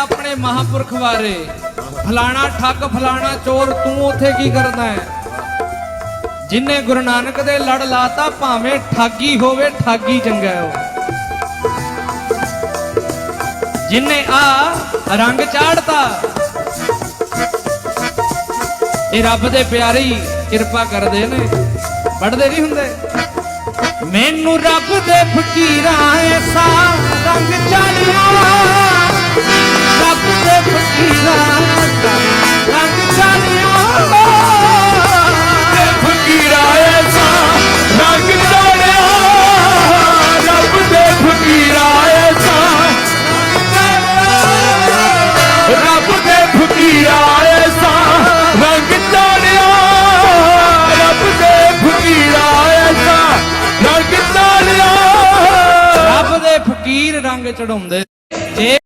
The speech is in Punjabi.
ਆਪਣੇ ਮਹਾਪੁਰਖ ਬਾਰੇ ਫਲਾਣਾ ਠੱਗ, ਫਲਾਣਾ ਚੋਰ, ਤੂੰ ਉਥੇ ਕੀ ਕਰਦਾ ਹੈ? ਜਿਨੇ ਗੁਰੂ ਨਾਨਕ ਦੇ ਲੜ ਲਾਤਾ, ਭਾਵੇਂ ਠੱਗੀ ਹੋਵੇ, ਠੱਗੀ ਚੰਗਾ ਹੈ ਜਿਨੇ ਆ ਰੰਗ ਚਾੜਤਾ, ਇਹ ਰੱਬ ਦੇ ਪਿਆਰੀ ਕਿਰਪਾ ਕਰਦੇ ਨੇ। ਪੜਦੇ ਨਹੀਂ ਹੁੰਦੇ। ਮੈਨੂੰ ਰੱਬ ਦੇ ਫਕੀਰਾਂ ਫਕੀਰ ਰੰਗ ਚੜਾਉਂਦੇ। ਜੇ